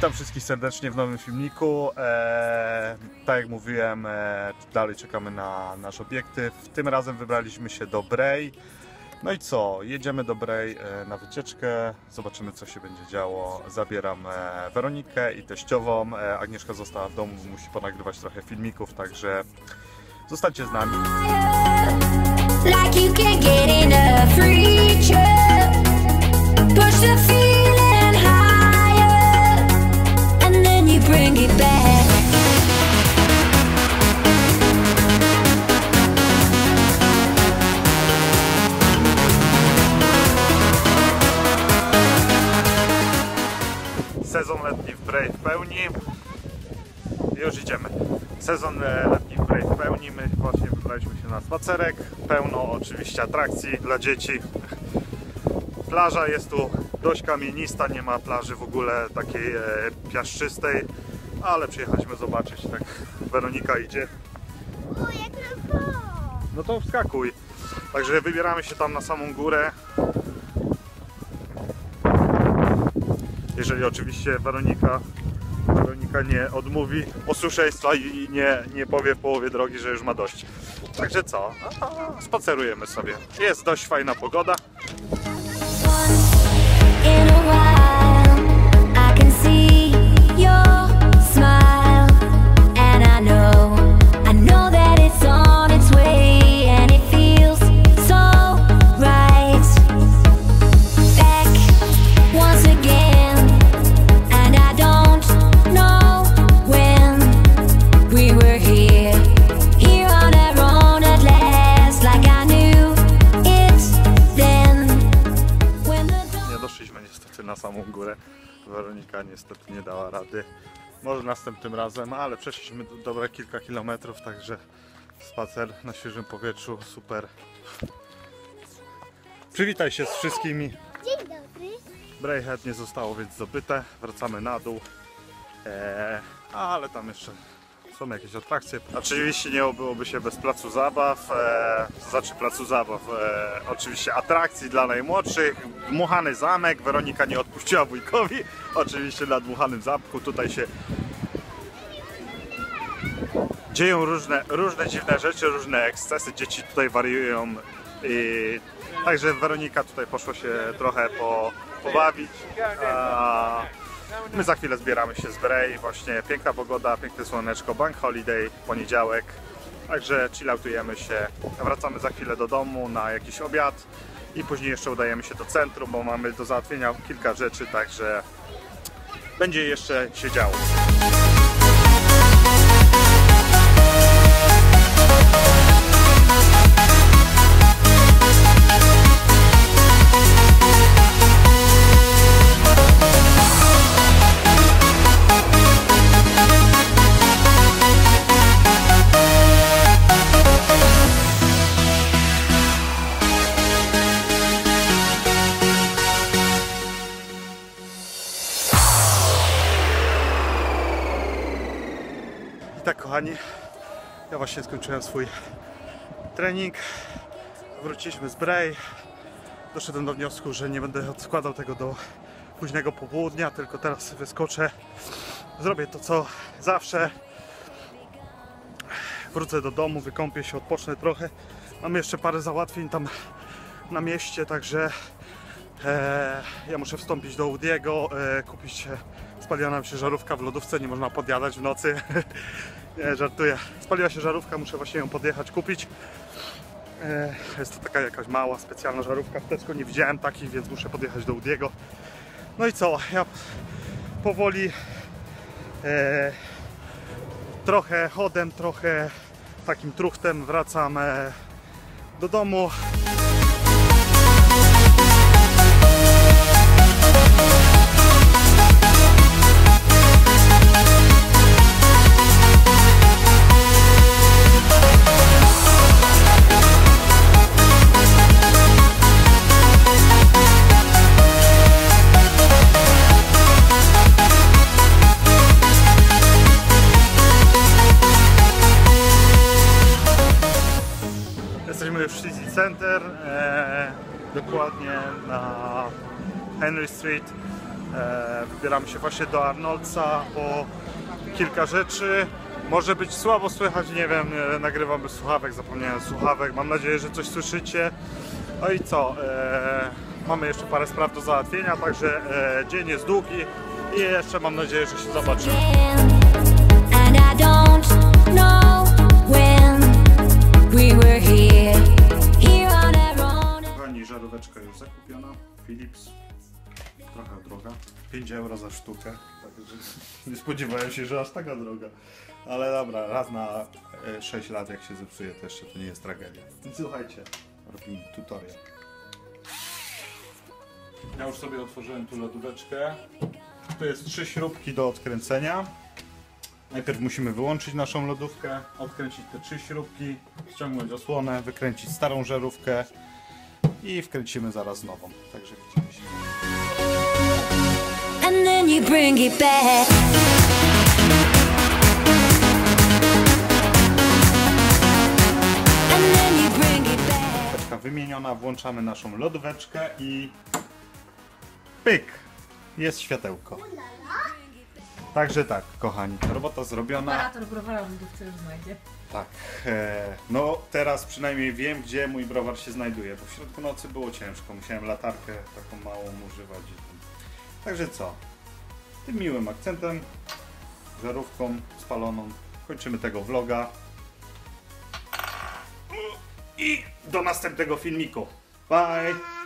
Witam wszystkich serdecznie w nowym filmiku. Eee, tak jak mówiłem, e, dalej czekamy na nasz obiektyw. Tym razem wybraliśmy się do Brej. No i co? Jedziemy do Brej e, na wycieczkę, zobaczymy co się będzie działo. Zabieram e, Weronikę i teściową. E, Agnieszka została w domu, musi ponagrywać trochę filmików, także zostańcie z nami. Like Już idziemy. Sezon e, letni w w pełni. My właśnie wybraliśmy się na spacerek. Pełno oczywiście atrakcji dla dzieci. Plaża jest tu dość kamienista, nie ma plaży w ogóle takiej e, piaszczystej, ale przyjechaliśmy zobaczyć. Tak Weronika idzie. O, jak na No to wskakuj. Także wybieramy się tam na samą górę. Jeżeli oczywiście Weronika, Nie odmówi posłuszeństwa i nie, nie powie w połowie drogi, że już ma dość. Także co? A, Spacerujemy sobie. Jest dość fajna pogoda. Samą górę. Weronika niestety nie dała rady. Może następnym razem, ale przeszliśmy do- dobre kilka kilometrów, także spacer na świeżym powietrzu, super. Przywitaj się z wszystkimi. Dzień dobry. Brejhead nie zostało więc zdobyte. Wracamy na dół. Eee, ale tam jeszcze są jakieś atrakcje. Oczywiście nie obyłoby się bez placu zabaw. Eee, znaczy placu zabaw. Eee, oczywiście atrakcji dla najmłodszych. Dmuchany zamek. Weronika nie odpuściła wujkowi. Oczywiście na dmuchanym zamku. Tutaj się dzieją różne, różne dziwne rzeczy, różne ekscesy. Dzieci tutaj wariują. I także Weronika tutaj poszło się trochę po, pobawić. A my za chwilę zbieramy się z Brej. Właśnie piękna pogoda, piękne słoneczko, bank holiday, poniedziałek. Także chilloutujemy się. Wracamy za chwilę do domu na jakiś obiad i później jeszcze udajemy się do centrum, bo mamy do załatwienia kilka rzeczy, także będzie jeszcze się działo. Kochani, ja właśnie skończyłem swój trening. Wróciliśmy z Brej. Doszedłem do wniosku, że nie będę odkładał tego do późnego popołudnia, tylko teraz wyskoczę. Zrobię to co zawsze. Wrócę do domu, wykąpię się, odpocznę trochę. Mam jeszcze parę załatwień tam na mieście, także e, ja muszę wstąpić do Udiego, e, kupić spaliła nam się żarówka w lodówce, nie można podjadać w nocy. nie, żartuję. Spaliła się żarówka, muszę właśnie ją podjechać, kupić. E, jest to taka jakaś mała, specjalna żarówka. W Tesco nie widziałem takich, więc muszę podjechać do Udiego. No i co? Ja powoli e, trochę chodem, trochę takim truchtem wracam e, do domu. E, dokładnie na Henry Street. E, wybieramy się właśnie do Arnoldsa po kilka rzeczy. Może być słabo słychać, nie wiem, e, nagrywam bez słuchawek, zapomniałem słuchawek. Mam nadzieję, że coś słyszycie. No i co? E, mamy jeszcze parę spraw do załatwienia, także e, dzień jest długi i jeszcze mam nadzieję, że się zobaczymy. Żaróweczka już zakupiona. Philips. Trochę droga. 5 euro za sztukę. Także nie spodziewałem się, że aż taka droga. Ale dobra, raz na e, 6 lat jak się zepsuje to jeszcze to nie jest tragedia. Więc słuchajcie, robimy tutorial. Ja już sobie otworzyłem tu lodóweczkę. Tu jest trzy śrubki do odkręcenia. Najpierw musimy wyłączyć naszą lodówkę, odkręcić te trzy śrubki, ściągnąć osłonę, wykręcić starą żarówkę i wkręcimy zaraz nową. Także widzimy się. And then you bring it back. Wymieniona, włączamy naszą lodóweczkę i pyk! Jest światełko. Także tak, kochani, robota zrobiona. Operator browara lodówce już znajdzie. Tak, e, no teraz przynajmniej wiem, gdzie mój browar się znajduje, bo w środku nocy było ciężko, musiałem latarkę taką małą używać. Także co, tym miłym akcentem, żarówką spaloną, kończymy tego vloga i do następnego filmiku. Bye!